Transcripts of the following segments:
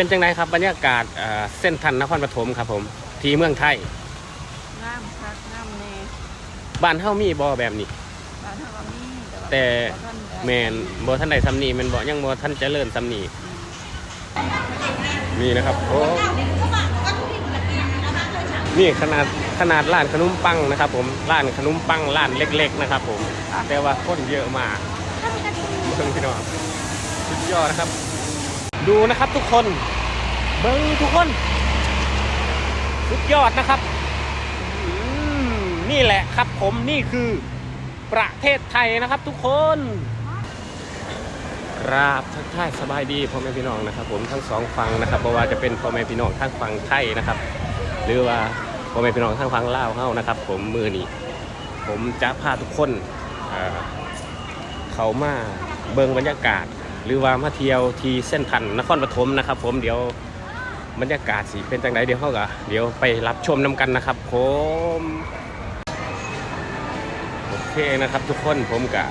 เป็นจังไดครับบรรยากาศเอ่อเส้นทันนครปฐมครับผม ที่เมืองไทย น้ำคักน้ำแน่บ้านเฮามีบ่แบบนี้ บ้านเฮาก็มีว่าแต่ บ่ทันได้แมนบ่ท่านใดสำนีแมันบ่ยังบ่ท่านเจริญสำนีนี่นะครับโอ้นี่ขนาดขนาดร้านขนมปังนะครับ ผมร้านขนมปังร้านเล็ก ๆ นะครับ ผมแต่ว่าคนเยอะมากเบิ่งพี่น้องสุดยอดนะครับ ดูนะครับทุกคน เบิ่งทุกคน สุดยอดนะครับนี่แหละครับผมนี่คือประเทศไทยนะครับทุกคนกราบทักทายสบายดีพ่อแม่พี่น้องนะครับ ผมทั้งสองฝั่งนะครับเพราะว่าจะเป็นพ่อแม่พี่น้องทั้งฝั่งไทยนะครับ หรือว่าพ่อแม่พี่น้องทั้งฝั่งลาวเฮานะครับ ผมมือนี้ผมจะพาทุกคนเเขามาเบิ่งบรรยากาศ หรือว่ามาเที่ยวที่เส้นทันนครปฐมนะครับ ผมเดี๋ยวบรรยากาศสิเป็นจังไดเดี๋ยวเขาก็เดี๋ยวไปรับชมน้กันนะครับ ผมโอเคนะครับทุกคนผมกะ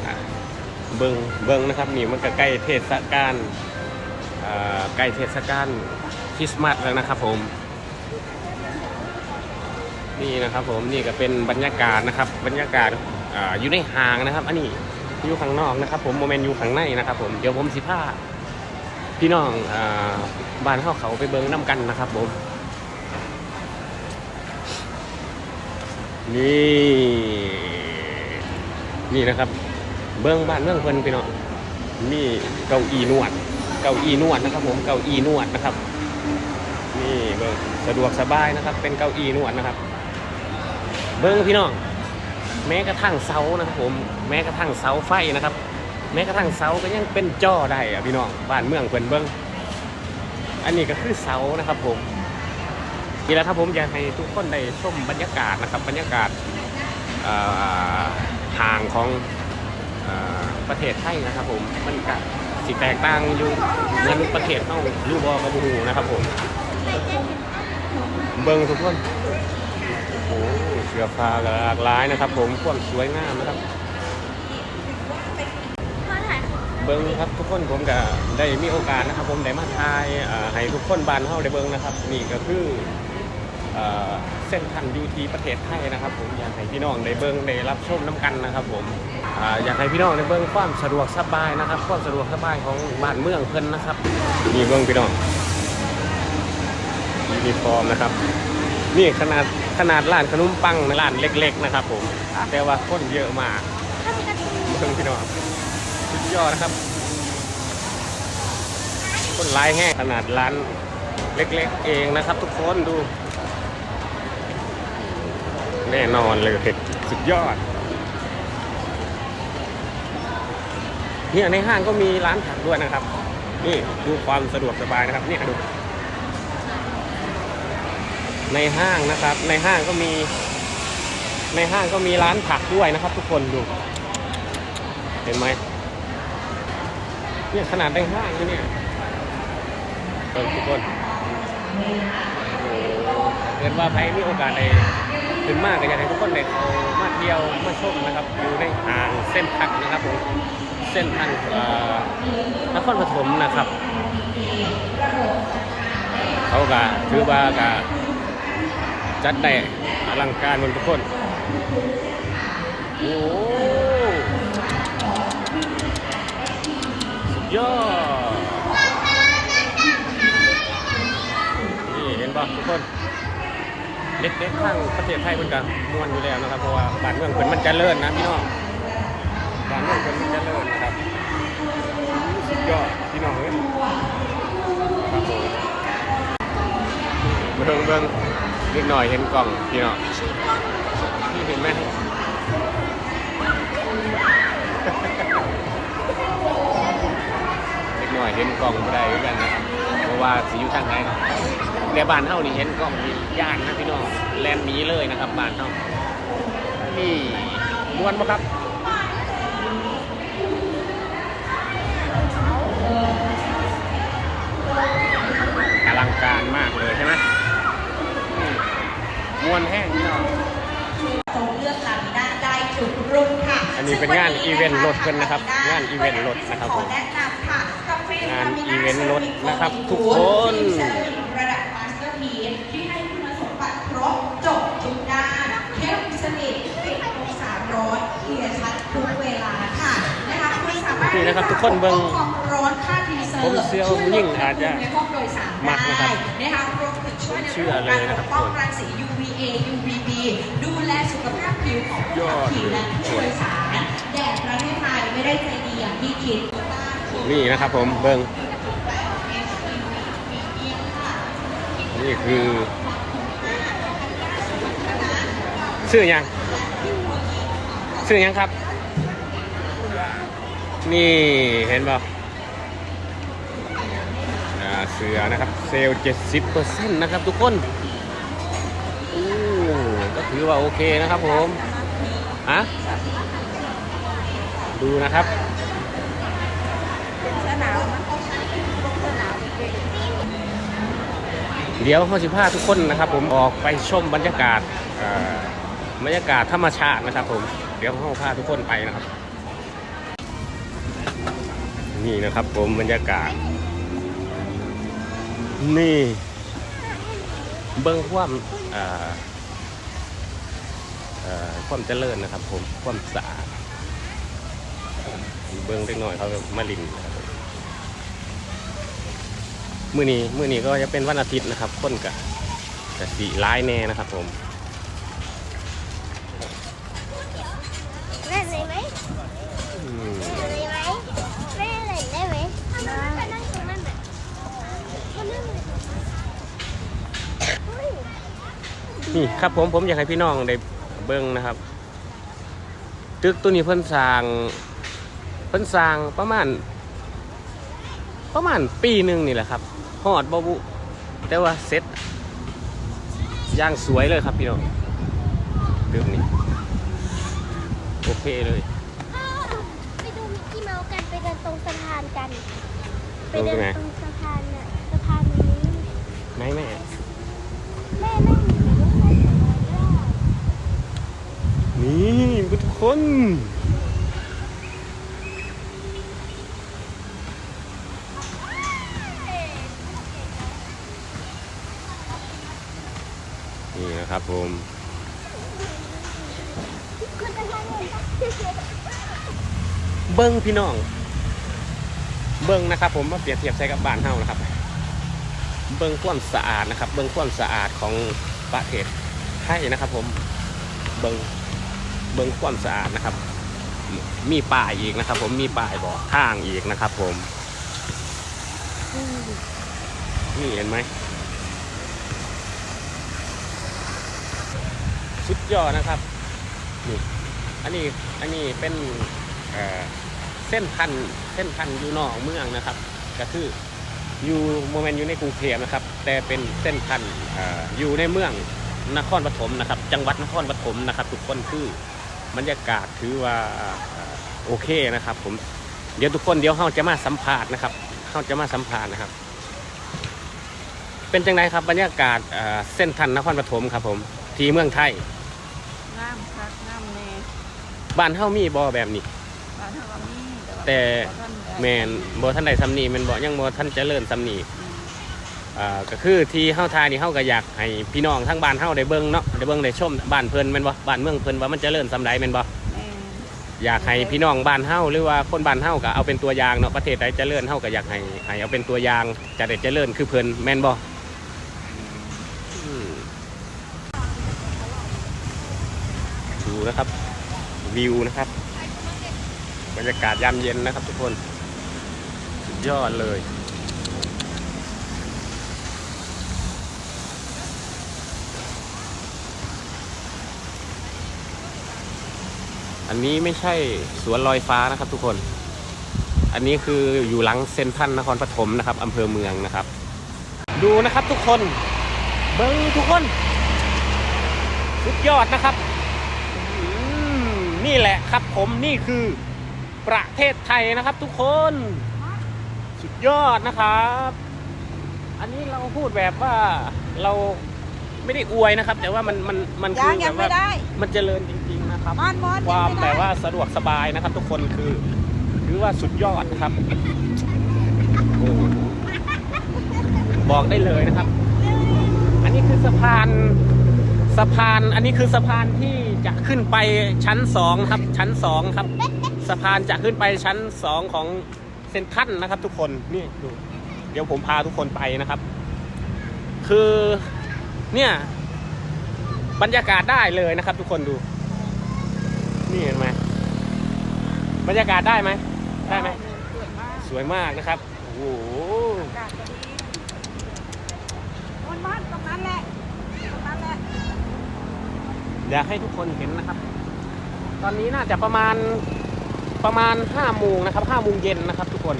เบิงเบิงนะครับนี่มันก็ใกล้เทศกาลใกล้เทศกาลคริสต์มาสแล้วนะครับผม นี่นะครับผมนี่ก็เป็นบรรยากาศนะครับ บรรยากาศอาอยู่ในห้างนะครับ อันนี้ อยู่ข้างนอกนะครับผมโมเมนต์อยู่ข้างในนะครับผมเดี๋ยวผมสิพาพี่น้องอบ้านเข้าเขาไปเบิงน้ำกันนะครับผมนี่นี่นะครับ เบิงบ้านเมืองเพิ่นพี่น้องนี่เก้าอี้นวด เก้าอี้นวดนะครับ ผมเก้าอี้นวดนะครับ นี่เบิงสะดวกสบายนะครับ เป็นเก้าอี้นวดนะครับ เบิงพี่น้อง แม้กระทั่งเสานะครับผมแม้กระทั่งเสาไฟนะครับ แม้กระทั่งเสาก็ยังเป็นจ่อได้อะพี่น้องบ้านเมืองเพิ่นเบิ้งอันนี้ก็คือเสานะครับผมนี่แหละครับผมอยากให้ทุกคนได้ชมบรรยากาศนะครับบรรยากาศเอ่างของอประเทศไทยนะครับผมมันก็สิแตกต่างอยู่เหมือนประเทศเฮาอยู่บ่กับบ่ฮู้นะครับผม เบิ้งทุกคนโอ้ เสื้อผ้าหลากหลายนะครับ ผมความสวยงามนะครับ เบิ้งครับทุกคนผมก็ได้มีโอกาสนะครับ ผมได้มาทายให้ทุกคนบานเฮาได้เบิ้งนะครับ นี่ก็คือเส้นทันยูทีประเทศไทยนะครับ ผมอยากให้พี่น้องได้เบิ้งได้รับชมน้กันนะครับ ผมออยากให้พี่น้องได้เบิ้งความสะดวกสบายนะครับความสะดวกสบายของบ้านเมืองเพิ่นนะครับนี่เบิ้งพี่น้องยูนิฟอร์มนะครับ นี่ขนาด ขนาดร้านขนมปังร้านเล็ก ๆ นะครับ ผม แต่ว่าคนเยอะมากเบิ้งพี่น้องสุดยอดนะครับ คนร้ายแห้งขนาดร้านเล็ก ๆ เองนะครับ ทุกคนดู แน่นอนเลยเด็ดสุดยอดเนี่ยในห้างก็มีร้านผักด้วยนะครับ นี่ดูความสะดวกสบายนะครับเนี่ยดู ในห้างนะครับ ในห้างก็มี ในห้างก็มีร้านผักด้วยนะครับ ทุกคนดู เห็นไหมเนี่ยขนาดในห้างเลยเนี่ยทุกคนโอ้เกิดว่าใครมีโอกาสได้ขึ้นมากก็อยากให้ทุกคนได้เขามาเที่ยวมาชมนะครับ อยู่ในทางเส้นทักนะครับผมเส้นทางเอ่อนครปฐมนะครับ เขาก็ถือว่าก็ จัดได้อลังการหมดทุกคนโอ้สุดยอดนี่เห็นป่ะทุกคนเล็กๆข้างประเทศไทยมันก็ม่วนอยู่แล้วนะครับ เพราะว่าบ้านเมืองเพิ่นมันจเจริญนะพี่น้องบ้านเมืองเพิ่นมันจเจริญนะครับสุดยอดพี่น้องเอ้ยครับผมเบิ่งเบิ่ง นิดหน่อยเห็นกล่องพี่น้องพี่เห็นไหมเล็กหน่อยเห็นกล่องบ่ได้เหมือนกันนะเพราะว่าสีอยู่ทางไหนในบ้านเฮานี่เห็นกล่องนี่ย่านนะพี่น้องแลนหนีเลยนะครับบ้านเฮานี่มวนบ่ครับอลังการมากเลยใช่ไหม มวนแห้งพี่น้อง ทรงเลือกลำด้านได้ทุกรุ่นค่ะอันนี้เป็นงานอีเวนต์รถเพิ่นนะครับงานอีเวนต์รถนะครับผมขอแนะนำค่ะกาแฟงานานอีเวนต์รถนะครับทุกคนระดับมาสเตอร์พีที่ให้คุณสมบัติครบจบทุกด้านเข้มสนิทปิดองศาร้อนเคลียร์ชัดทุกเวลาค่ะนะคะคุณสามารถนี่นะครับทุกคนเบิ่งความร้อนค่าดีเซลผมเชื่อว่าผู้หญิงอาจจะ ในห้องโดยสารมักนะครับได้นะคะร วมถึงช่วยในเชื่อเรื่องเลยของนะครักาบรปกป้องรังสี UVA UVB ดูแลสุขภาพผิวของผู้ขับขี่และผู้โดยสารแดดประเทศไทยไม่ได้ใจดีอย่างที่คิดนี่นะครับผมเบิงนี่คือชื่อยังชื่อยังครับ นี่เห็นเปล่าอ่าเสือนะครับ เซลล์70%นะครับทุกคนโอ้ก็ถือว่าโอเคนะครับผมอะดูนะครับเป็นสนามนะสนามเด็กเดี๋ยวเขาสิพาทุกคนนะครับ ผมออกไปชมบรรยากาศอ่อบรรยากาศธรรมชาตินะครับ ผมเดี๋ยวเขาพาทุกคนไปนะครับ นี่นะครับผมบรรยากาศ นี่ เบิ้งความอ่าความเจริญนะครับ ผมความสะอาดเบิ้งเล็กน้อยเขามาลินนะครับมื่อนี้มื่อนี้ก็จะเป็นวันอาทิตย์นะครับคนกับแต่สีร้ายแน่นะครับ ผม เล่นเลยไหม อืม เล่นเลยไหมแม่เล่นได้ไหมทำไมไม่นั่งตรงนั้นอะเขานั่งเลยเฮ้ย นี่ครับผมผมอยากให้พี่น้องได้เบิ้งนะครับ ตึกตัวนี้เพิ่นสร้าง เพิ่นสร้างประมาณ ประมาณปีหนึ่งนี่แหละครับฮอดบบุแต่ว่าเซ็ตย่างสวยเลยครับพี่น้องตึกนี้โอเคเลยไปดูมิกกี้เมาส์กันไปเดินตรงสะพานกัน ไปเดินตรงสะพานน่ะสะพานนี้ ไหนแม่ แม่นั่งอยู่ไม่เคยเห็นเลยว่า นี่ทุก คน นี่นะครับผมเบิ้งพี่น้อง เบิ้งนะครับผมมาเปรียบเทียบใช้กับบ้านเฮานะครับ เบิ้งความสะอาดนะครับ เบิ้งความสะอาดของประเทศไทยนะครับผม เบิ้ง เบิ้งความสะอาดนะครับ มีป้ายอีกนะครับ ผมมีป้ายบอกทางอีกนะครับ ผมนี่เห็นไหมสุดยอดนะครับนี่อันนี้อันนี้เป็นเส้นพันเส้นพันอยู่นอกเมืองนะครับ ก็คืออยู่โมเมนต์อยู่ในกรุงเทพนะครับ แต่เป็นเส้นพันออยู่ในเมืองนครปฐมนะครับ จังหวัดนครปฐมนะครับ ทุกคนคือ บรรยากาศถือว่าเอ่อโอเคนะครับ ผมเดี๋ยวทุกคนเดี๋ยวเราจะมาสัมภาษณ์นะครับเราจะมาสัมภาษณ์นะครับ เป็นจังไงครับบรรยากาศเอ่อเส้นทันนครปฐมครับ ผมที่เมืองไทยงามคักงามแน่บ้านเฮามีบ่แบบนี้บ้านเฮาก็มีแต่ว่าบ่ทันได้แมนบ่ท่านใดสำนีแมนบ่ยังบ่ท่านเจริญสำนี อ่าก็คือที่เฮาทายนี่เฮาก็อยากให้พี่น้องทั้งบ้านเฮาได้เบิ่งเนาะได้เบิ่งได้ชมบ้านเพิ่นแม่นบ่บ้านเมืองเพิ่นว่ามันเจริญสำใดแม่นบ่แม่อยากให้พี่น้องบ้านเฮาหรือว่าคนบ้านเฮาก็เอาเป็นตัวอย่างเนาะประเทศใดเจริญเฮาก็อยากให้ให้เอาเป็นตัวอย่างจะได้เจริญคือเพิ่นแม่นบ่อืมดูนะครับ วิวนะครับ บรรยากาศยามเย็นนะครับทุกคน สุดยอดเลย อันนี้ไม่ใช่สวนลอยฟ้านะครับทุกคน อันนี้คืออยู่หลังเซ็นทรัลนครปฐมนะครับอำเภอเมืองนะครับ ดูนะครับทุกคน เบิ้งทุกคน สุดยอดนะครับอืมนี่แหละครับผมนี่คือประเทศไทยนะครับทุกคน สุดยอดนะครับ อันนี้เราพูดแบบว่าเราไม่ได้อวยนะครับ แต่ว่ามันมันมันคืยัองแบยังบไม่ว่าได้มันเจริญจริงๆ นะครับมอนมอนความยังแบไม่บได้ว่าสะดวกสบายนะครับ ทุกคนคือถือว่าสุดยอดครับโอ้โหบอกได้เลยนะครับ อันนี้คือสะพานสะพานอันนี้คือสะพานที่จะขึ้นไปชั้นสองครับ ชั้นสองครับ สะพานจะขึ้นไปชั้นสองของเซนทรันนะครับ ทุกคนนี่ดูเดี๋ยวผมพาทุกคนไปนะครับ คือเนี่ยบรรยากาศได้เลยนะครับ ทุกคนดู นี่เห็นไหมบรรยากาศได้ไหมได้ไหมสวยมากสวยมากนะครับโอ้โหอากาศก็ดีมันบ้านตรงนั้นแหละตรงนั้นแหละอยากให้ทุกคนเห็นนะครับ ตอนนี้น่าจะประมาณประมาณห้าโมงนะครับห้าโมงเย็นนะครับ ทุกคน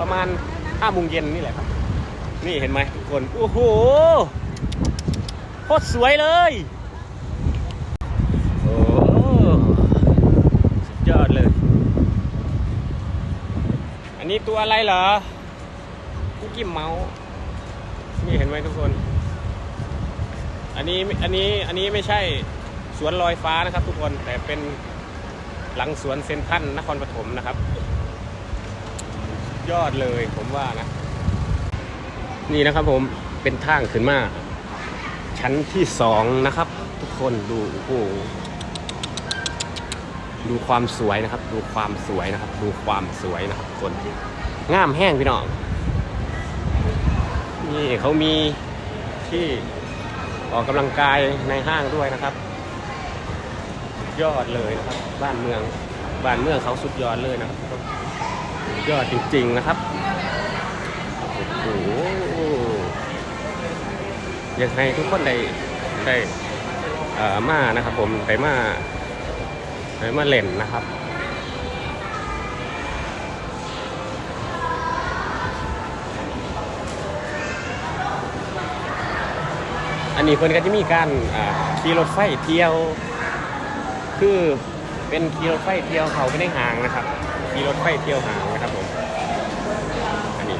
ประมาณห้าโมงเย็นนี่แหละครับ นี่เห็นไหมทุกคนโอ้โหโคตรสวยเลยโอ้สุดยอดเลย อันนี้ตัวอะไรเหรอคุกกี้เมาส์นี่เห็นไหมทุกคน อันนี้อันนี้อันนี้ไม่ใช่สวนลอยฟ้านะครับทุกคนแต่เป็นหลังสวนเซนทรันนครปฐมนะครับ ยอดเลยผมว่านะ นี่นะครับผมเป็นทางขึ้นมา ชั้นที่สองนะครับ ทุกคนดูโอ้โห ดูความสวยนะครับ ดูความสวยนะครับ ดูความสวยนะครับคนงามแห้งพี่น้องนี่เขามีที่ออกกำลังกายในห้างด้วยนะครับ ยอดเลยนะครับ บ้านเมืองบ้านเมืองเขาสุดยอดเลยนะครับ ยอดจริงๆนะครับโอ้โหอยากให้ทุกคนได้ได้มานะครับ ผมได้มา ได้มาเล่นนะครับอันนี้เพิ่นก็จะมีการขี่รถไฟเที่ยว คือเป็นขี่รถไฟเที่ยวเขาไม่ได้ห่างนะครับขี่รถไฟเที่ยวห่างนะครับผมอันนี้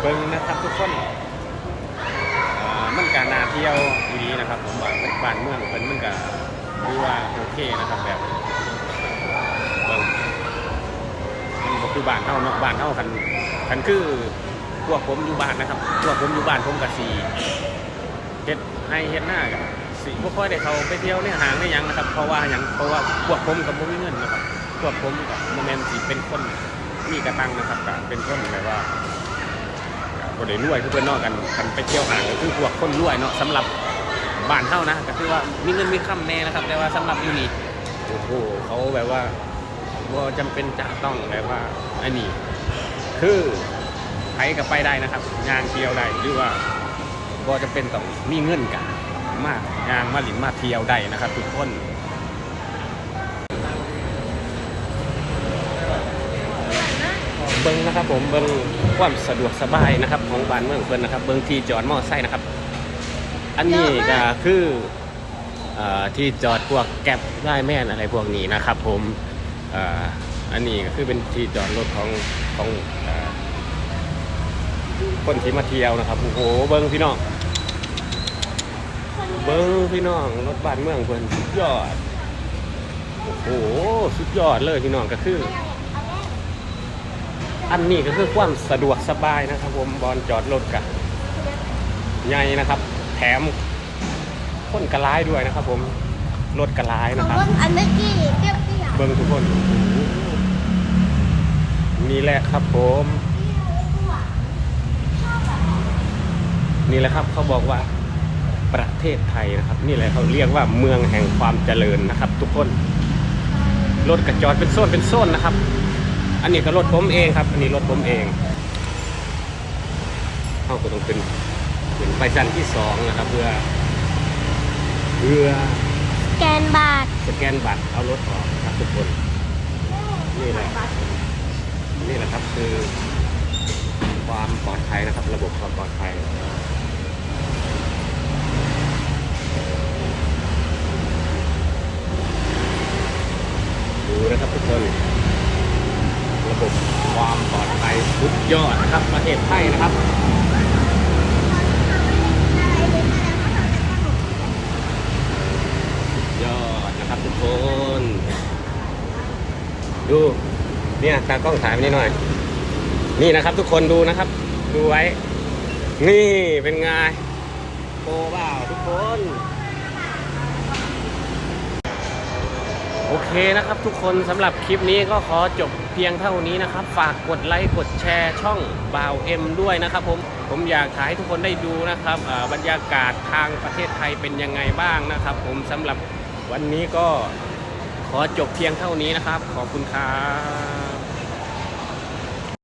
เบิ่งนะครับทุกคนมันก็น่าเที่ยวดีนะครับ ผมว่าบ้านเมืองเพิ่นมันก็ ดูว่าโอเคนะครับแบบเบิ่งมันบ่คือบ้านเฮานาะบ้านเฮาคันคันคือพวกผมอยู่บ้านนะครับพวกผมอยู่บ้านผมกับสีเฮ็ดให้เฮ็ดหน้ากับสีบ่ค่อยได้เขาไปเที่ยวในหางในยังนะครับ เพราะว่าหยังเพราะว่าพวกผมกับบ่มีเงินนะครับพวกผมกับโมเมนต์สิเป็นคนมีกระตังนะครับก็เป็นคนแบบว่าก็ได้รวยเพิ่อนนอกกันกันไปเที่ยวหางก็คือพวกคนรวยเนาะสำหรับ บ้านเฮานะก็คือว่ามีเงินมีคำแน่นะครับ แต่ว่าสำหรับอยู่นี่โอ้โหเขาแบบว่าบ่าจำเป็นจะต้องแบบว่าอันนี้คือใครก็ไปได้นะครับ งานเที่ยวได้หรือว่าก็จะเป็นต้องมีเงินกันมากงานมาหลินมาเที่ยวได้นะครับทุกคนเบิ้งนะครับผมเบิ้งความสะดวกสบายนะครับของบ้านเมืองเพิ่นนะครับ เบิ้งที่จอดมอไซค์นะครับ อันนี้ก็คือเอ่อที่จอดพวกแก๊ปได้แม่นอะไรพวกนี้นะครับ ผมเอ่ออันนี้ก็คือเป็นที่จอดรถของของเอ่อคนที่มาเที่ยวนะครับโอ้โหเบิ้งพี่น้องเบิ้งพี่น้องรถบ้านเมืองเพิ่นสุดยอดโอ้โหสุดยอดเลยพี่น้องก็คือ อันนี้ก็คือความสะดวกสบายนะครับ ผมบอลจอดรถกับใหญ่นะครับ แถมคนกระร้ายด้วยนะครับ ผมรถกระร้ายของนะครับเบิ้งอันเมื่อกี้เปรี้ยวเปรี้ยวเบิ้งทุกคนโอ้โหนี่แหละครับผมนี่แหละครับเขาบอกว่าประเทศไทยนะครับ นี่แหละเขาเรียกว่าเมืองแห่งความเจริญนะครับ ทุกคนรถกระจอดเป็นโซนเป็นโซนนะครับ อันนี้ก็รถผมเองครับ อันนี้รถผมเองเข้าก็ต้องขึ้น ขึ้นไปชั้นที่สองนะครับเพื่อเพื่อแกนบาทสแกนบัตรเอารถออกนะครับทุกคนนี่แหละนี่แหละครับคือความปลอดภัยนะครับ ระบบความปลอดภัยดูนะครับทุกคนระบบความปลอดภัยสุดยอดนะครับประเทศไทยนะครับ ยอดนะครับทุกคน ดู เนี่ย ตากล้องถ่ายไปนิดหน่อย นี่นะครับ ทุกคนดูนะครับ ดูไว้ นี่เป็นไงโปเปล่าทุกคน โอเคนะครับ ทุกคนสำหรับคลิปนี้ก็ขอจบเพียงเท่านี้นะครับ ฝากกดไลค์กดแชร์ช่องบ่าวเอ็มด้วยนะครับผมผมอยากถ่ายให้ทุกคนได้ดูนะครับบรรยากาศทางประเทศไทยเป็นยังไงบ้างนะครับ ผมสำหรับวันนี้ก็ขอจบเพียงเท่านี้นะครับ ขอบคุณครับ